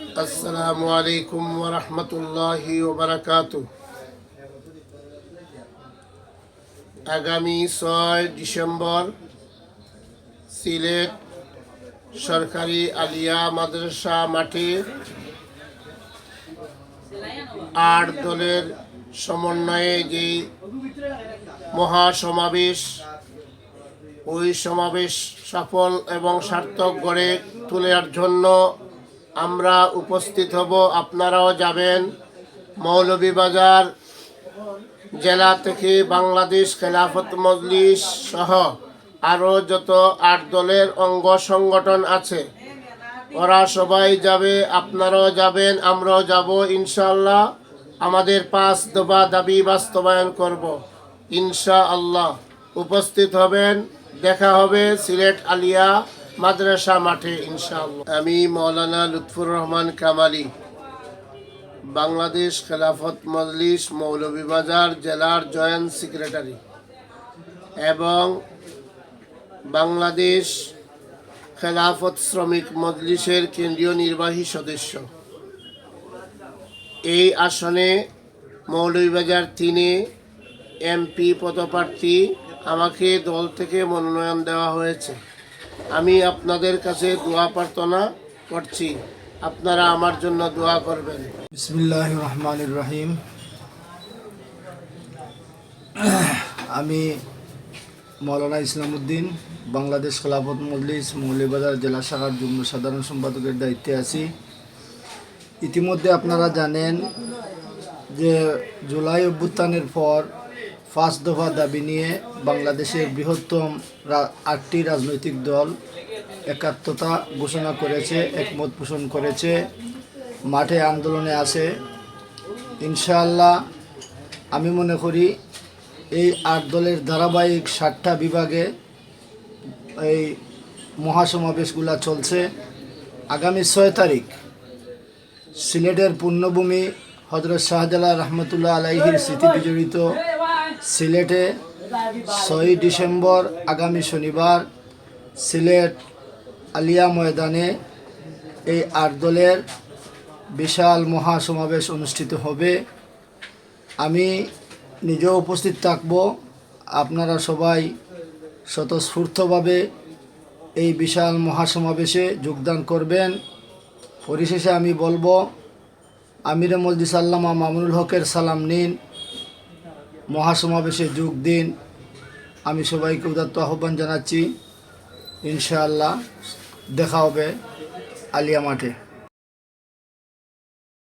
আসসালামু আলাইকুম ওরহমতুল্লাহি ওবরাকাতু আগামী ছয় ডিসেম্বর সিলেট সরকারি আলিয়া মাদ্রাসা মাঠে আট দলের সমন্বয়ে যে মহাসমাবেশ, ওই সমাবেশ সফল এবং সার্থক গড়ে তোলার জন্য আমরা উপস্থিত হব, আপনারাও যাবেন। মৌলভীবাজার জেলা থেকে বাংলাদেশ খেলাফত মজলিস সহ আরও যত আট দলের অঙ্গ সংগঠন আছে, ওরা সবাই যাবে, আপনারাও যাবেন, আমরাও যাব ইনশাল্লাহ আমাদের পাঁচ দফা দাবি বাস্তবায়ন করব ইনশা আল্লাহ উপস্থিত হবেন, দেখা হবে সিলেট আলিয়া। মাদ্রাসা মাঠে, ইনশাআল্লাহ। আমি মৌলানা লুৎফুর রহমান কামালি, বাংলাদেশ খেলাফত মজলিস মৌলভীবাজার জেলার জয়েন্ট সেক্রেটারি, এবং বাংলাদেশ খেলাফত শ্রমিক মজলিসের কেন্দ্রীয় নির্বাহী সদস্য। এই আসনে মৌলভীবাজার তিনে এমপি পদপ্রার্থী আমাকে দল থেকে মনোনয়ন দেওয়া হয়েছে। আমি আপনাদের কাছে দোয়া প্রার্থনা করছি। আপনারা আমার জন্য দোয়া করবেন। বিসমিল্লাহ রহমানুর রহিম। আমি মৌলানা ইসলামউদ্দিন, বাংলাদেশ খেলাফত মজলিস মৌলিবাজার জেলা শাখার যুগ্ম সাধারণ সম্পাদকের দায়িত্বে আছি। ইতিমধ্যে আপনারা জানেন যে জুলাই অভ্যুত্থানের পর পাঁচ দফা দাবি নিয়ে বাংলাদেশের বৃহত্তম আটটি রাজনৈতিক দল একাত্মতা ঘোষণা করেছে, একমত পোষণ করেছে, মাঠে আন্দোলনে আছে। ইনশাআল্লাহ, আমি মনে করি এই আট দলের ধারাবাহিক ষাটটা বিভাগে এই মহাসমাবেশগুলা চলছে। আগামী ছয় তারিখ সিলেটের পূর্ণভূমি হজরত শাহজালাল রহমতুল্লাহ আলাইহির স্মৃতি বিজড়িত সিলেটে ছয়ই ডিসেম্বর আগামী শনিবার সিলেট আলিয়া ময়দানে এই আট দলের বিশাল মহাসমাবেশ অনুষ্ঠিত হবে। আমি নিজেও উপস্থিত থাকব। আপনারা সবাই স্বতঃস্ফূর্তভাবে এই বিশাল মহাসমাবেশে যোগদান করবেন। পরিশেষে আমি বলব, আমিরে মসজিদ আল্লামা মামুনুল হকের সালাম নিন। মহাসমাবেশে যোগ দিন। আমি সবাইকে উদাত্ত আহ্বান জানাচ্ছি। ইনশাআল্লাহ দেখা হবে আলিয়া মাঠে।